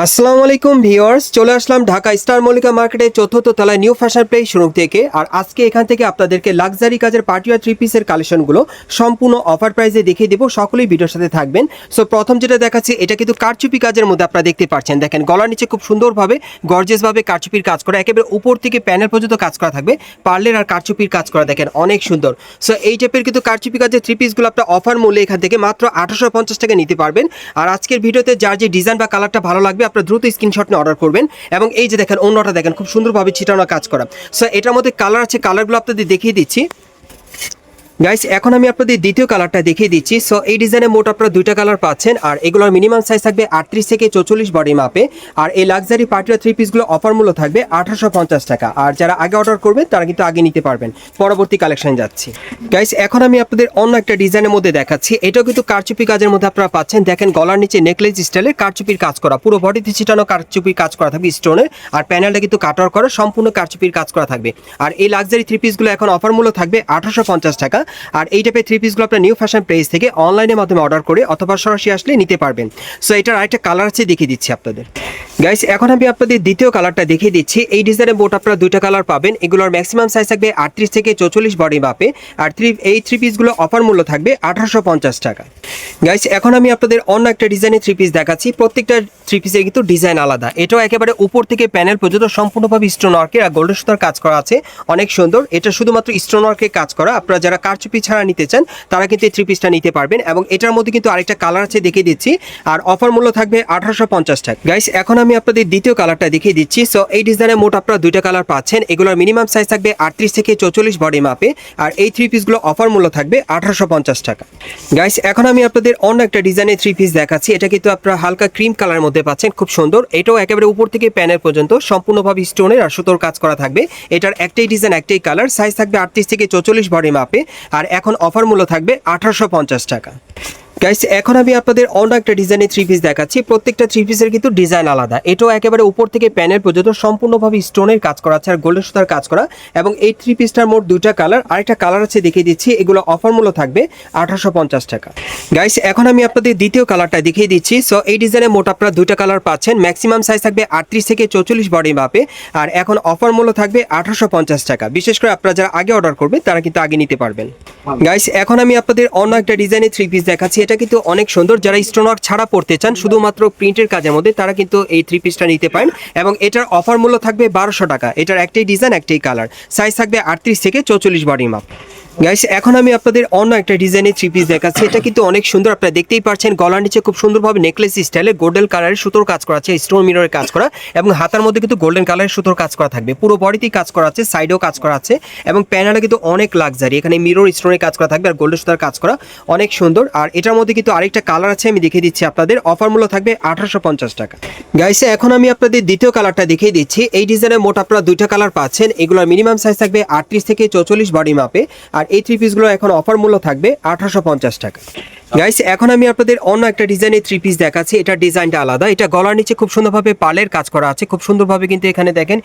আসসালামু আলাইকুম ভিউয়ার্স, চলে আসলাম ঢাকা স্টার মল্লিকা মার্কেটে চতুর্থ তলায় নিউ ফ্যাশন প্লে শোরুম থেকে। আর আজকে এখান থেকে আপনাদেরকে লাক্সারি কাজের পার্টিয়া থ্রি পিসের কালেকশনগুলো সম্পূর্ণ অফার প্রাইসে দেখিয়ে দেবো। সকলেই ভিডিওর সাথে থাকবেন। সো প্রথম যেটা দেখাচ্ছি, এটা কিন্তু কারচুপি কাজের মধ্যে আপনারা দেখতে পাচ্ছেন। দেখেন, গলার নিচে খুব সুন্দরভাবে গর্জেসভাবে কারচুপির কাজ করা, একেবারে উপর থেকে প্যানেল পর্যন্ত কাজ করা থাকবে। পার্লের আর কারচুপির কাজ করা, দেখেন, অনেক সুন্দর। সো এই টাইপের কিন্তু কারচুপি কাজের থ্রি পিসগুলো আপনার অফার মূল্যে এখান থেকে মাত্র আঠারোশো পঞ্চাশ টাকা নিতে পারবেন। আর আজকের ভিডিওতে যার যে ডিজাইন বা কালারটা ভালো লাগবে আপনার দ্রুত স্ক্রিনশট নিয়ে অর্ডার করবেন এবং এই যে দেখেন অন্যটা দেখেন, খুব সুন্দরভাবে ছিটানো কাজ করা। সো এটার মধ্যে কালার আছে কালারগুলো আপনাদের দেখিয়ে দিচ্ছি। গাইস এখন আমি আপনাদের দ্বিতীয় কালারটা দেখিয়ে দিচ্ছি। সো এই ডিজাইনে মোট আপনারা দুইটা কালার পাচ্ছেন, আর এগুলোর মিনিমাম সাইজ থাকবে আটত্রিশ থেকে চৌচল্লিশ বডি মাপে আর এই লাক্সারি পার্টির থ্রি পিসগুলো অফার মূল্য থাকবে আঠারোশো পঞ্চাশ টাকা। আর যারা আগে অর্ডার করবেন, তারা কিন্তু আগে নিতে পারবেন। পরবর্তী কালেকশন যাচ্ছি। গাইস এখন আমি আপনাদের অন্য একটা ডিজাইনের মধ্যে দেখাচ্ছি। এটাও কিন্তু কারচুপি কাজের মধ্যে আপনারা পাচ্ছেন। দেখেন, গলার নিচে নেকলেস স্টাইলের কারচুপির কাজ করা। পুরো বডিতে ছিটানো কারচুপির কাজ করা থাকবে স্টোনের আর প্যানেলটা কিন্তু কাটার করা, সম্পূর্ণ কারচুপির কাজ করা থাকবে। আর এই লাক্সারি থ্রি পিসগুলো এখন অফার মূল্য থাকবে আঠারোশো পঞ্চাশ টাকা। আর এই টাইপের থ্রি পিসগুলো আপনার নিউ ফ্যাশন প্লেস থেকে অনলাইনের মাধ্যমে অর্ডার করে অথবা সরাসরি আসলে নিতে পারবেন। সো এটার আরেকটা কালার আছে দেখিয়ে দিচ্ছি আপনাদের। গাইস এখন আমি আপনাদের দ্বিতীয় কালারটা দেখিয়ে দিচ্ছি। এই ডিজাইনের বোট আপনারা দুইটা কালার পাবেন। এগুলোর ম্যাক্সিমাম সাইজ থাকবে আটত্রিশ থেকে চৌচল্লিশ বডি মাপে। আর থ্রি এই থ্রি পিসগুলো অফার মূল্য থাকবে আঠারোশো পঞ্চাশ টাকা। গাইস এখন আমি আপনাদের অন্য একটা ডিজাইনের থ্রি পিস দেখাচ্ছি। প্রত্যেকটা থ্রি পিসের কিন্তু ডিজাইন আলাদা। এটাও একেবারে উপর থেকে প্যানেল পর্যন্ত সম্পূর্ণভাবে স্টোন ওয়ার্কের আর গোল্ডেন সুতার কাজ করা আছে। অনেক সুন্দর। এটা শুধুমাত্র স্টোন ওয়ার্কের কাজ করা। আপনারা যারা কারচুপি ছাড়া নিতে চান, তারা কিন্তু এই থ্রি পিসটা নিতে পারবেন এবং এটার মধ্যে কিন্তু আরেকটা কালার আছে দেখিয়ে দিচ্ছি। আর অফার মূল্য থাকবে আঠারোশো পঞ্চাশ টাকা। গাইস এখন আমি আপনাদের দ্বিতীয় কালারটা দেখিয়ে দিচ্ছি। সো এই ডিজাইনের মোট আপনারা দুইটা কালার পাচ্ছেন। এগুলোর মিনিমাম সাইজ থাকবে আটত্রিশ থেকে চৌচল্লিশ বডি মাপে আর এই থ্রি পিসগুলো অফার মূল্য থাকবে আঠারোশো পঞ্চাশ টাকা। গাইস এখন আমি আপনাদের অন্য একটা ডিজাইনের থ্রি পিস দেখাচ্ছি। এটা কিন্তু আপনারা হালকা ক্রিম কালারের মধ্যে পাচ্ছেন, খুব সুন্দর। এটাও একেবারে উপর থেকে প্যানেল পর্যন্ত, সম্পূর্ণভাবে স্টোনের আর সুতোর কাজ করা থাকবে। এটার একটাই ডিজাইন একটাই কালার সাইজ থাকবে আটত্রিশ থেকে চৌচল্লিশ ভরি মাপে আর এখন অফার মূল্য থাকবে আঠারোশো পঞ্চাশ টাকা। গাইস এখন আমি আপনাদের অন্য একটা ডিজাইনের থ্রি পিস দেখাচ্ছি। প্রত্যেকটা থ্রি পিসের কিন্তু ডিজাইন আলাদা। এটাও একেবারে উপর থেকে প্যানেল পর্যন্ত সম্পূর্ণভাবে স্টোনের কাজ করা আছে আর গোল্ডেন সুতার কাজ করা। এবং এই থ্রি পিসটার মোট দুইটা কালার আরেকটা কালার আছে দেখিয়ে দিচ্ছি। এগুলো অফার মূল্য থাকবে আঠারোশো পঞ্চাশ টাকা। গাইস এখন আমি আপনাদের দ্বিতীয় কালারটা দেখিয়ে দিচ্ছি। সো এই ডিজাইনে মোট আপনারা দুইটা কালার পাচ্ছেন। ম্যাক্সিমাম সাইজ থাকবে আটত্রিশ থেকে চৌচল্লিশ বডি মাপে আর এখন অফার মূল্য থাকবে আঠারোশো পঞ্চাশ টাকা। বিশেষ করে আপনারা যারা আগে অর্ডার করবে, তারা কিন্তু আগে নিতে পারবেন। গাইস এখন আমি আপনাদের অন্য একটা ডিজাইনের থ্রি পিস দেখাচ্ছি। এটা কিন্তু অনেক সুন্দর। যারা স্টোনওয়ার্ক ছাড়া পড়তে চান, শুধুমাত্র প্রিন্টের কাজের মধ্যে, তারা কিন্তু এই থ্রি পিসটা নিতে পারেন এবং এটার অফার মূল্য থাকবে বারোশো টাকা। এটার একটাই ডিজাইন একটাই কালার সাইজ থাকবে আটত্রিশ থেকে চৌচল্লিশ বডি মাপ গাইস এখন আমি আপনাদের অন্য একটা ডিজাইনের থ্রি পিস দেখাচ্ছি। এটা কিন্তু অনেক সুন্দর, আপনারা দেখতেই পাচ্ছেন। গলার নিচে খুব সুন্দরভাবে নেকলেস স্টাইলে গোল্ডেন কালারের সুতোর কাজ করা আছে স্টোন মিররের কাজ করা, এবং হাতার মধ্যে কিন্তু গোল্ডেন কালারের সুতোর কাজ করা থাকবে। পুরো বডিতেই কাজ করা আছে সাইডেও কাজ করা আছে, এবং প্যানেলে কিন্তু অনেক লাক্সারি এখানে মিরর স্টোনের কাজ করা থাকবে, আর গোল্ডেন সুতার কাজ করা অনেক সুন্দর। আর এটার মধ্যে কিন্তু আরেকটা কালার আছে, আমি দেখিয়ে দিচ্ছি আপনাদের। অফার মূল্য থাকবে আঠারোশো পঞ্চাশ টাকা। গাইসে এখন আমি আপনাদের দ্বিতীয় কালারটা দেখিয়ে দিচ্ছি। এই ডিজাইনের মোট আপনারা দুইটা কালার পাচ্ছেন। এগুলোর মিনিমাম সাইজ থাকবে আটত্রিশ থেকে চৌচল্লিশ বডি মাপে আর এই থ্রি পিসগুলো এখন অফার মূল্য থাকবে আঠারোশো পঞ্চাশ টাকা। গাইস এখন আমি আপনাদের অন্য একটা ডিজাইনের থ্রি পিস দেখাচ্ছি। এটার ডিজাইনটা আলাদা। এটা গলার নিচে খুব সুন্দরভাবে পালের কাজ করা আছে। খুব সুন্দরভাবে কিন্তু এখানে দেখেন,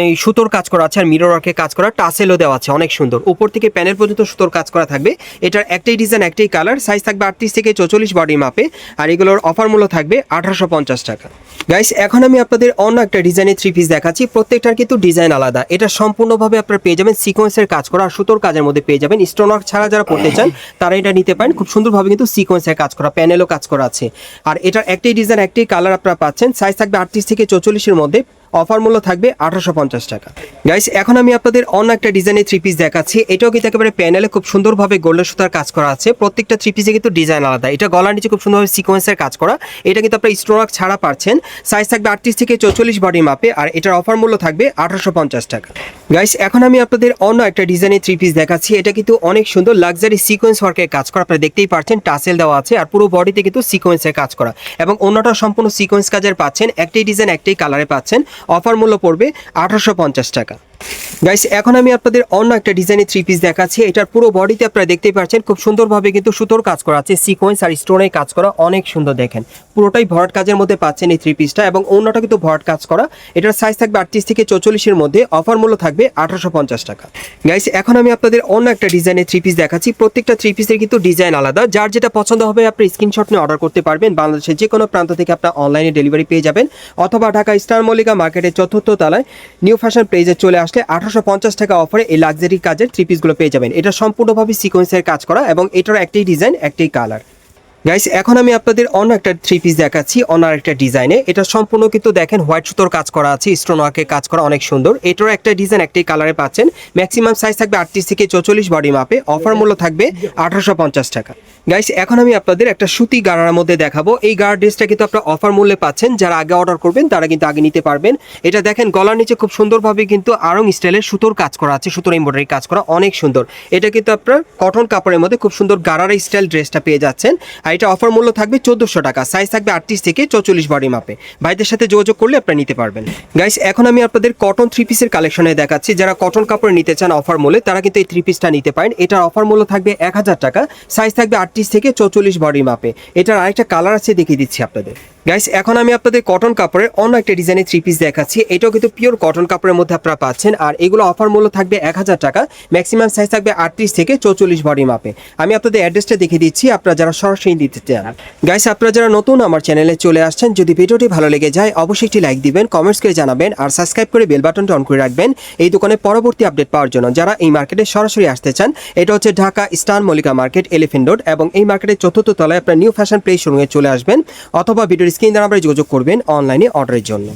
এই সুতোর কাজ করা আছে আর মিরর ওয়ার্কের কাজ করা। টাসেলও দেওয়া আছে, অনেক সুন্দর। উপর থেকে প্যানেল পর্যন্ত সুতোর কাজ করা থাকবে। এটার একটাই ডিজাইন একটাই কালার সাইজ থাকবে আটত্রিশ থেকে চৌচল্লিশ বডি মাপে আর এগুলোর অফার মূল্য থাকবে আঠারোশো পঞ্চাশ টাকা। গাইস এখন আমি আপনাদের অন্য একটা ডিজাইনের থ্রি পিস দেখাচ্ছি। প্রত্যেকটার কিন্তু ডিজাইন আলাদা। এটা সম্পূর্ণভাবে আপনারা পেয়ে যাবেন সিকোয়েন্সের কাজ করা। আর সুতোর কাজের মধ্যে পেয়ে যাবেন। স্টোন ওয়ার্ক ছাড়া যারা পড়তে চান, তারা এটা নিতে পারেন। খুব সুন্দরভাবে কিন্তু সিকোয়েন্সের কাজ করা প্যানেলও কাজ করা আছে। আর এটার একটাই ডিজাইন একটাই কালার আপনারা পাচ্ছেন। সাইজ থাকবে আটত্রিশ থেকে চৌচল্লিশের মধ্যে। অফার মূল্য থাকবে আঠারোশো পঞ্চাশ টাকা। গাইস এখন আমি আপনাদের অন্য একটা ডিজাইনের থ্রি পিস দেখাচ্ছি। এটাও কিন্তু একেবারে প্যানেলে খুব সুন্দরভাবে গোল্ডেন সুতার কাজ করা আছে। প্রত্যেকটা থ্রি পিসে কিন্তু ডিজাইন আলাদা। এটা গলার নিচে খুব সুন্দরভাবে সিকোয়েন্সের কাজ করা। এটা কিন্তু আপনার স্টোনাক ছাড়া পাচ্ছেন সাইজ থাকবে আটত্রিশ থেকে চৌচল্লিশ বডি মাপে আর এটার অফার মূল্য থাকবে আঠারোশো পঞ্চাশ টাকা। গাইস এখন আমি আপনাদের অন্য একটা ডিজাইনের থ্রি পিস দেখাচ্ছি। এটা কিন্তু অনেক সুন্দর লাক্সারি সিকোয়েন্স ওয়ার্কের কাজ করা। আপনারা দেখতেই পাচ্ছেন টাসেল দেওয়া আছে। আর পুরো বডিতে কিন্তু সিকোয়েন্সের কাজ করা। এবং অন্যটা সম্পূর্ণ সিকোয়েন্স কাজের পাচ্ছেন। একটাই ডিজাইন একটাই কালারে পাচ্ছেন। অফার মূল্য পড়বে আঠারোশো পঞ্চাশ টাকা। গাইস এখন আমি আপনাদের অন্য একটা ডিজাইনের থ্রি পিস দেখাচ্ছি। এটার পুরো বডিতে আপনারা দেখতেই পাচ্ছেন, খুব সুন্দরভাবে কিন্তু সুতোর কাজ করা আছে সিকোয়েন্স আর স্টোনের কাজ করা অনেক সুন্দর দেখেন। পুরোটাই ভরাট কাজের মধ্যে পাচ্ছেন এই থ্রি পিসটা এবং অন্যটা কিন্তু ভরাট কাজ করা। এটার সাইজ থাকবে আটত্রিশ থেকে চৌচল্লিশের মধ্যে অফার মূল্য থাকবে আঠারোশো পঞ্চাশ টাকা। গাইস এখন আমি আপনাদের অন্য একটা ডিজাইনের থ্রি পিস দেখাচ্ছি। প্রত্যেকটা থ্রি পিসের কিন্তু ডিজাইন আলাদা। যার যেটা পছন্দ হবে, আপনি স্ক্রিনশট নিয়ে অর্ডার করতে পারবেন। বাংলাদেশের যে কোনো প্রান্ত থেকে আপনার অনলাইনে ডেলিভারি পেয়ে যাবেন। অথবা ঢাকা স্টার মল্লিকা মার্কেটের চতুর্থ তলায় নিউ ফ্যাশন প্লেজে চলে আসলে আঠারোশো পঞ্চাশ টাকা অফারে এই লাক্সারি কাজের থ্রি পিসগুলো পেয়ে যাবেন। এটা সম্পূর্ণভাবে সিকোয়েন্সের কাজ করা এবং এটার একটাই ডিজাইন একটাই কালার গাইস এখন আমি আপনাদের অন্য একটা থ্রি পিস দেখাচ্ছি, অন্য একটা ডিজাইনে এটা সম্পূর্ণ কিন্তু দেখেন হোয়াইট সুতোর কাজ করা আছে স্টোন ওয়ার্কের কাজ করা অনেক সুন্দর। এটারও একটা ডিজাইন একটাই কালারে পাচ্ছেন। ম্যাক্সিমাম সাইজ থাকবে আটত্রিশ থেকে চৌচল্লিশ বডি মাপে অফার মূল্য থাকবে আঠারোশো পঞ্চাশ টাকা। গাইস এখন আমি আপনাদের একটা সুতি গাড়ার মধ্যে দেখাবো। এই গাড় ড্রেসটা কিন্তু আপনার অফার মূল্যে পাচ্ছেন। যারা আগে অর্ডার করবেন, তারা কিন্তু আগে নিতে পারবেন। এটা দেখেন, গলার নিচে খুব সুন্দরভাবে কিন্তু আরং স্টাইলের সুতোর কাজ করা আছে, সুতোর এমব্রয়ডারি কাজ করা অনেক সুন্দর। এটা কিন্তু আপনার কটন কাপড়ের মধ্যে খুব সুন্দর গারার স্টাইল ড্রেসটা পেয়ে যাচ্ছেন। আর এটা অফার মূল্য থাকবে চোদ্দোশো টাকা। সাইজ থাকবে আটত্রিশ থেকে চৌচল্লিশ বডি মাপে ভাইদের সাথে যোগাযোগ করলে আপনারা নিতে পারবেন। গাইস এখন আমি আপনাদের কটন থ্রি পিসের কালেকশনে দেখাচ্ছি। যারা কটন কাপড় নিতে চান অফার মূল্যে, তারা কিন্তু এই থ্রি পিসটা নিতে পারেন। এটার অফার মূল্য থাকবে এক হাজার টাকা। সাইজ থাকবে আটত্রিশ থেকে চৌচল্লিশ বডি মাপে এটার আরেকটা কালার আছে, দেখিয়ে দিচ্ছি আপনাদের। গাইস এখন আমি আপনাদের কটন কাপড়ের অন্য একটা ডিজাইনের থ্রি পিস দেখাচ্ছি। এটাও কিন্তু পিওর কটন কাপড়ের মধ্যে আপনারা পাচ্ছেন। আর এগুলো অফার মূল্য থাকবে এক হাজার টাকা। ম্যাক্সিমাম সাইজ থাকবে আটত্রিশ থেকে চৌচল্লিশ বডি মাপে আমি আপনাদের অ্যাড্রেসটা দেখিয়ে দিচ্ছি। আপনারা যারা সরাসরি দিতে চান। গাইস আপনারা যারা নতুন আমার চ্যানেলে চলে আসছেন, যদি ভিডিওটি ভালো লেগে যায়, অবশ্যই একটি লাইক দিবেন কমেন্টস করে জানাবেন, আর সাবস্ক্রাইব করে বেল বাটনটি অন করে রাখবেন এই দোকানে পরবর্তী আপডেট পাওয়ার জন্য। যারা এই মার্কেটে সরাসরি আসতে চান, এটা হচ্ছে Dhaka star Mallika market elephant road এবং এই মার্কেটের চতুর্থ তলায় আপনার নিউ ফ্যাশন প্লেস শোরুমে চলে আসবেন, অথবা ভিডিওর স্ক্রিন দ্বারা আমরা যোগাযোগ করবেন অনলাইনে অর্ডারের জন্য।